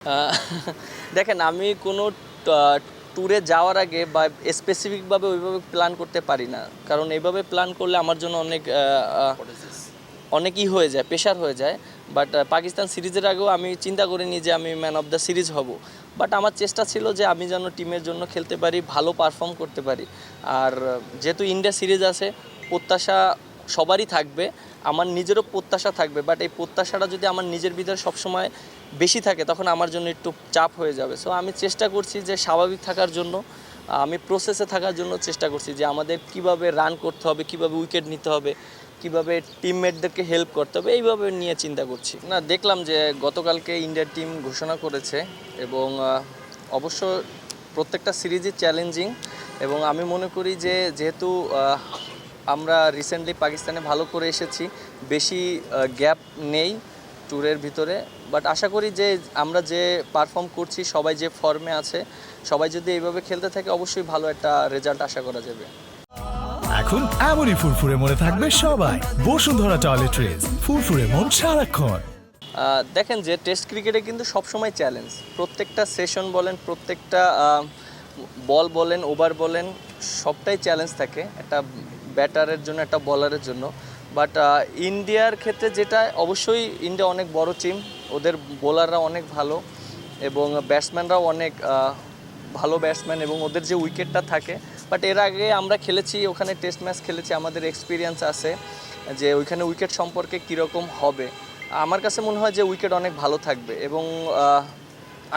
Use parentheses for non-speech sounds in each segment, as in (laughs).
(laughs) দেখেন, আমি কোনো ট্যুরে যাওয়ার আগে বা স্পেসিফিকভাবে ওইভাবে প্ল্যান করতে পারি না। কারণ এইভাবে প্ল্যান করলে আমার জন্য অনেক অনেকই হয়ে যায় প্রেশার হয়ে যায়। বাট পাকিস্তান সিরিজের আগেও আমি চিন্তা করিনি যে আমি ম্যান অফ দ্য সিরিজ হব। বাট আমার চেষ্টা ছিল যে আমি যেন টিমের জন্য খেলতে পারি, ভালো পারফর্ম করতে পারি। আর, যেহেতু ইন্ডিয়া সিরিজ আছে, প্রত্যাশা সবারই থাকবে। আমার নিজেরও প্রত্যাশা থাকবে। বাট এই প্রত্যাশাটা যদি আমার নিজের ভিতরে সবসময় বেশি থাকে, তখন আমার জন্য একটু চাপ হয়ে যাবে। সো আমি চেষ্টা করছি যে স্বাভাবিক থাকার জন্য, আমি প্রসেসে থাকার জন্য চেষ্টা করছি যে আমাদের কীভাবে রান করতে হবে, কীভাবে উইকেট নিতে হবে, কীভাবে টিমমেটদেরকে হেল্প করতে হবে, এইভাবে নিয়ে চিন্তা করছি। না, দেখলাম যে গতকালকে ইন্ডিয়ার টিম ঘোষণা করেছে এবং অবশ্য প্রত্যেকটা সিরিজই চ্যালেঞ্জিং এবং আমি মনে করি যে যেহেতু আমরা রিসেন্টলি পাকিস্তানে ভালো করে এসেছি, বেশি গ্যাপ নেই ট্যুরের ভিতরে। বাট আশা করি যে আমরা যে পারফর্ম করছি সবাই যে ফর্মে আছে সবাই যদি এইভাবে খেলতে থাকে অবশ্যই ভালো একটা রেজাল্ট আশা করা যাবে। এখন এমনই ফুরফুরে মনে থাকবে সবাই। বসুন্ধরা টয়লেট্রিজ ফুরফুরে মন সারাক্ষণ। দেখেন যে টেস্ট ক্রিকেটে কিন্তু সবসময় চ্যালেঞ্জ প্রত্যেকটা সেশন বলেন প্রত্যেকটা বল বলেন ওভার বলেন সবটাই চ্যালেঞ্জ থাকে। একটা ব্যাটারের জন্য একটা বলারের জন্য। বাট ইন্ডিয়ার ক্ষেত্রে যেটা, অবশ্যই ইন্ডিয়া অনেক বড় টিম ওদের বোলাররা অনেক ভালো এবং ব্যাটসম্যানরাও অনেক ভালো ব্যাটসম্যান এবং ওদের যে উইকেটটা থাকে বাট এর আগে আমরা খেলেছি, ওখানে টেস্ট ম্যাচ খেলেছি, আমাদের এক্সপিরিয়েন্স আছে যে ওইখানে উইকেট সম্পর্কে কীরকম হবে। আমার কাছে মনে হয় যে উইকেট অনেক ভালো থাকবে এবং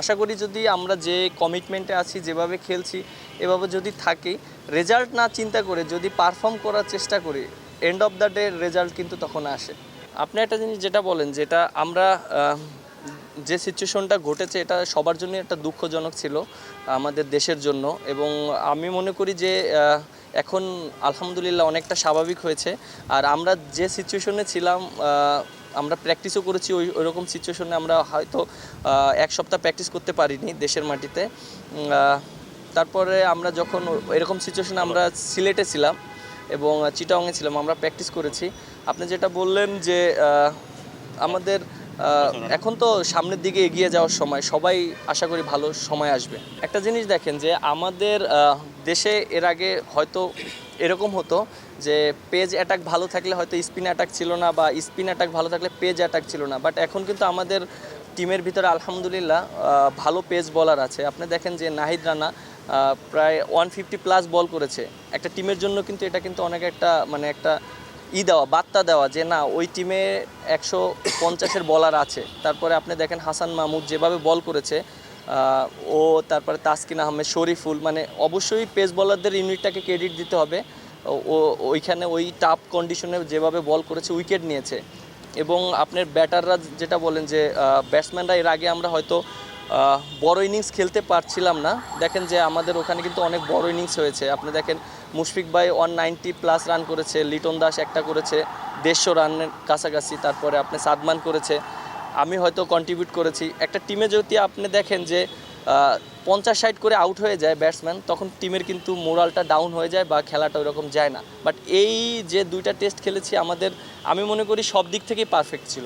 আশা করি যদি আমরা যে কমিটমেন্টে আছি, যেভাবে খেলছি, এভাবে যদি থাকি রেজাল্ট না চিন্তা করে, যদি পারফর্ম করার চেষ্টা করি end of the day result কিন্তু তখন আসে। আপনি একটা জিনিস যেটা বলেন, যেটা আমরা যে সিচুয়েশনটা ঘটেছে, এটা সবার জন্য একটা দুঃখজনক ছিল, আমাদের দেশের জন্য। এবং আমি মনে করি যে এখন আলহামদুলিল্লাহ অনেকটা স্বাভাবিক হয়েছে। আর আমরা যে সিচুয়েশনে ছিলাম আমরা প্র্যাকটিসও করেছি, ওই, ওইরকম সিচুয়েশনে আমরা হয়তো এক সপ্তাহ প্র্যাকটিস করতে পারিনি দেশের মাটিতে। তারপরে আমরা যখন এরকম সিচুয়েশনে আমরা সিলেটে ছিলাম এবং চিটাংয়ে ছিলাম আমরা প্র্যাকটিস করেছি। আপনি যেটা বললেন যে আমাদের এখন তো সামনের দিকে এগিয়ে যাওয়ার সময় সবাই আশা করি ভালো সময় আসবে। একটা জিনিস দেখেন যে আমাদের দেশে এর আগে হয়তো এরকম হতো যে পেজ অ্যাটাক ভালো থাকলে হয়তো স্পিন অ্যাটাক ছিল না বা স্পিন অ্যাটাক ভালো থাকলে পেজ অ্যাটাক ছিল না। বাট এখন কিন্তু আমাদের টিমের ভিতরে আলহামদুলিল্লাহ ভালো পেজ বলার আছে। আপনি দেখেন যে নাহিদ রানা প্রায় ওয়ান ফিফটি প্লাস বল করেছে। একটা টিমের জন্য কিন্তু এটা কিন্তু অনেক একটা মানে একটা ই দেওয়া, বার্তা দেওয়া যে না, ওই টিমে একশো পঞ্চাশের বলার আছে। তারপরে আপনি দেখেন হাসান মাহমুদ যেভাবে বল করেছে ও তারপরে তাসকিন আহমেদ, শরীফুল মানে অবশ্যই পেস বলারদের ইউনিটটাকে ক্রেডিট দিতে হবে। ও- ওইখানে ওই টাফ কন্ডিশনে যেভাবে বল করেছে উইকেট নিয়েছে। এবং আপনার ব্যাটাররা যেটা বলেন যে ব্যাটসম্যানরা এর আগে আমরা হয়তো বড় ইনিংস খেলতে পারছিলাম না। দেখেন যে আমাদের ওখানে কিন্তু অনেক বড় ইনিংস হয়েছে। আপনি দেখেন, মুশফিক ভাই ওয়ান নাইনটি প্লাস রান করেছে, লিটন দাস একটা করেছে, দেড়শো রানের কাছাকাছি, তারপরে আপনি সাদমান করেছে। আমি হয়তো কন্ট্রিবিউট করেছি। একটা টিমে যদি আপনি দেখেন যে পঞ্চাশ সাইড করে আউট হয়ে যায় ব্যাটসম্যান তখন টিমের কিন্তু মোরালটা ডাউন হয়ে যায় বা খেলাটা ওইরকম যায় না। বাট এই যে দুইটা টেস্ট খেলেছি, আমাদের, আমি মনে করি সব দিক থেকেই পারফেক্ট ছিল।